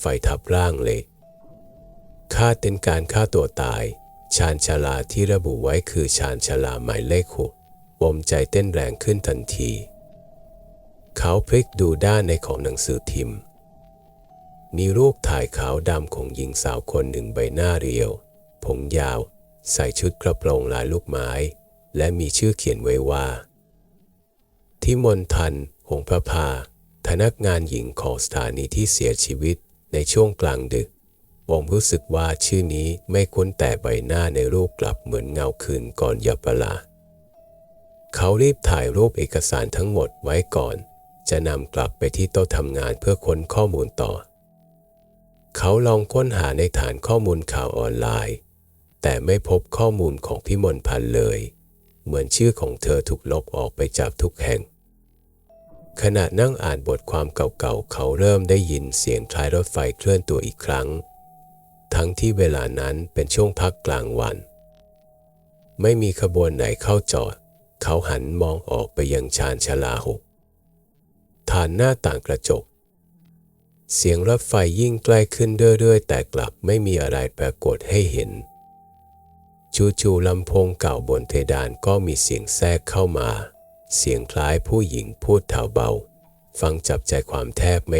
ไฟทับร่างเลยค่าดเป็นการฆ่าตัวตาย ชาญชาลาที่ระบุไว้คือชาญชาลาหมายเลขหกปมใจเต้นแรงขึ้นทันที เขาพลิกดูด้านในของหนังสือพิมพ์ มีรูปถ่ายขาวดำของหญิงสาวคนหนึ่งใบหน้าเรียว ผมยาว ใส่ชุดกระโปรงลายลูกไม้ และมีชื่อเขียนไว้ว่าที่มนทัน หงประภาพนักงานหญิงของสถานีที่เสียชีวิต ในช่วงกลางดึกผมรู้สึกว่าชื่อนี้ไม่คุ้นแต่ใบหน้าในรูปกลับเหมือนเงาคืนก่อนยับปลา เขารีบถ่ายรูปเอกสารทั้งหมดไว้ก่อน จะนำกลับไปที่โต๊ะทำงานเพื่อค้นข้อมูลต่อ เขาลองค้นหาในฐานข้อมูลข่าวออนไลน์ แต่ไม่พบข้อมูลของพิมลพันธ์เลย เหมือนชื่อของเธอถูกลบออกไปจากทุกแห่ง ขณะนั่งอ่านบทความเก่าๆ เขาเริ่มได้ยินเสียงท้ายรถไฟเคลื่อนตัวอีกครั้ง ทั้งที่เวลานั้นเป็นช่วงพักกลางวัน ไม่มีขบวนไหนเข้าจอด เขาหันมองออกไปยังชานชาลาหกฐานหน้าต่างกระจก เสียงรถไฟยิ่งใกล้ขึ้นเรื่อยๆ แต่กลับไม่มีอะไรปรากฏให้เห็น จู่ๆลำโพงเก่าบนเพดานก็มีเสียงแทรกเข้ามา เสียงคล้ายผู้หญิงพูดแถวเบา ฟังจับใจความแทบไม่